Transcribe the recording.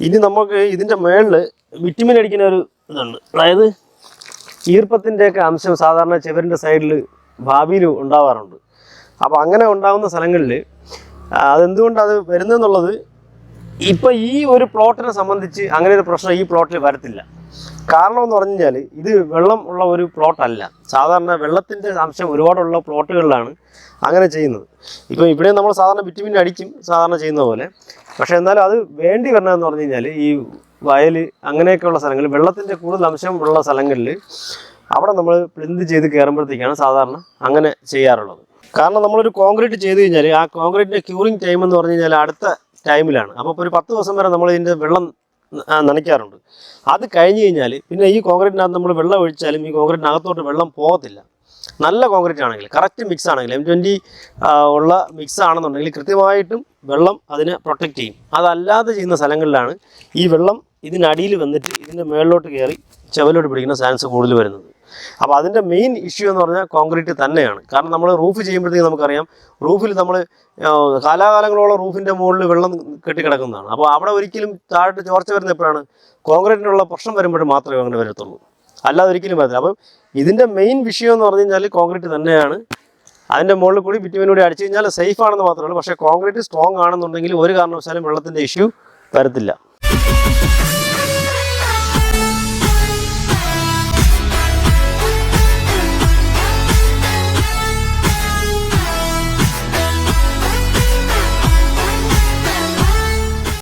ഇനി നമുക്ക് ഇതിന്റെ മേളിൽ വിറ്റമിൻ അടിക്കുന്ന ഒരു ഇതുണ്ട്. അതായത് ഈർപ്പത്തിന്റെയൊക്കെ അംശം സാധാരണ ചെവരിന്റെ സൈഡിൽ ഭാവിയിൽ ഉണ്ടാവാറുണ്ട്. അപ്പോൾ അങ്ങനെ ഉണ്ടാകുന്ന സ്ഥലങ്ങളിൽ അതെന്തുകൊണ്ട് അത് വരുന്നതെന്നുള്ളത് ഇപ്പം ഈ ഒരു പ്ലോട്ടിനെ സംബന്ധിച്ച് അങ്ങനെ ഒരു പ്രശ്നം ഈ പ്ലോട്ടിൽ വരത്തില്ല. കാരണം എന്ന് പറഞ്ഞു കഴിഞ്ഞാൽ ഇത് വെള്ളം ഉള്ള ഒരു പ്ലോട്ടല്ല സാധാരണ വെള്ളത്തിന്റെ അംശം ഒരുപാടുള്ള പ്ലോട്ടുകളിലാണ് അങ്ങനെ ചെയ്യുന്നത്. ഇപ്പം ഇവിടെ നമ്മൾ സാധാരണ വിറ്റമിൻ അടിക്കും സാധാരണ ചെയ്യുന്ന പോലെ. പക്ഷേ എന്നാലും അത് വേണ്ടി വരണമെന്ന് പറഞ്ഞു കഴിഞ്ഞാൽ ഈ വയൽ അങ്ങനെയൊക്കെയുള്ള സ്ഥലങ്ങളിൽ വെള്ളത്തിന്റെ കൂടുതൽ അംശം ഉള്ള സ്ഥലങ്ങളിൽ അവിടെ നമ്മൾ പ്ലിന്ത് ചെയ്ത് കയറുമ്പോഴത്തേക്കാണ് സാധാരണ അങ്ങനെ ചെയ്യാറുള്ളത്. കാരണം നമ്മളൊരു കോൺക്രീറ്റ് ചെയ്ത് കഴിഞ്ഞാൽ ആ കോൺക്രീറ്റിന്റെ ക്യൂറിങ് ടൈം എന്ന് പറഞ്ഞു കഴിഞ്ഞാൽ അടുത്ത ടൈമിലാണ് അപ്പോൾ ഒരു പത്ത് ദിവസം വരെ നമ്മൾ ഇതിന്റെ വെള്ളം നനയ്ക്കാറുണ്ട്. അത് കഴിഞ്ഞ് കഴിഞ്ഞാൽ പിന്നെ ഈ കോൺക്രീറ്റിനകത്ത് നമ്മൾ വെള്ളം ഒഴിച്ചാലും ഈ കോൺക്രീറ്റിനകത്തോട്ട് വെള്ളം പോകത്തില്ല. നല്ല കോൺക്രീറ്റ് ആണെങ്കിൽ കറക്റ്റ് മിക്സ് ആണെങ്കിൽ എം ട്വന്റി ഉള്ള മിക്സ് ആണെന്നുണ്ടെങ്കിൽ കൃത്യമായിട്ടും വെള്ളം അതിനെ പ്രൊട്ടക്റ്റ് ചെയ്യും. അതല്ലാതെ ചെയ്യുന്ന സ്ഥലങ്ങളിലാണ് ഈ വെള്ളം ഇതിനടിയിൽ വന്നിട്ട് ഇതിന്റെ മേളിലോട്ട് കയറി ചെവലോട്ട് പിടിക്കുന്ന ചാൻസ് കൂടുതൽ വരുന്നത്. അപ്പോൾ അതിന്റെ മെയിൻ ഇഷ്യൂ എന്ന് പറഞ്ഞാൽ കോൺക്രീറ്റ് തന്നെയാണ്. കാരണം നമ്മൾ റൂഫ് ചെയ്യുമ്പോഴത്തേക്ക് നമുക്കറിയാം റൂഫിൽ നമ്മൾ കാലാകാലങ്ങളോളം റൂഫിന്റെ മുകളിൽ വെള്ളം കെട്ടിക്കിടക്കുന്നതാണ്. അപ്പോൾ അവിടെ ഒരിക്കലും താഴോട്ട് ചോർച്ച വരുന്ന എപ്പോഴാണ്? കോൺക്രീറ്റിനുള്ള പ്രശ്നം വരുമ്പോഴും മാത്രമേ അങ്ങനെ വരത്തുള്ളൂ. അല്ലാതെ ഒരിക്കലും പറ്റില്ല അപ്പം ഇതിന്റെ മെയിൻ വിഷയം എന്ന് പറഞ്ഞു കഴിഞ്ഞാൽ കോൺക്രീറ്റ് തന്നെയാണ്. അതിന്റെ മുകളിൽ കൂടി ബിറ്റുമിൻ കൂടി അടിച്ചു കഴിഞ്ഞാൽ സേഫ് ആണെന്ന് മാത്രമേ ഉള്ളൂ. പക്ഷേ കോൺക്രീറ്റ് സ്ട്രോങ് ആണെന്നുണ്ടെങ്കിൽ ഒരു കാരണവശാലും വെള്ളത്തിന്റെ ഇഷ്യൂ വരത്തില്ല.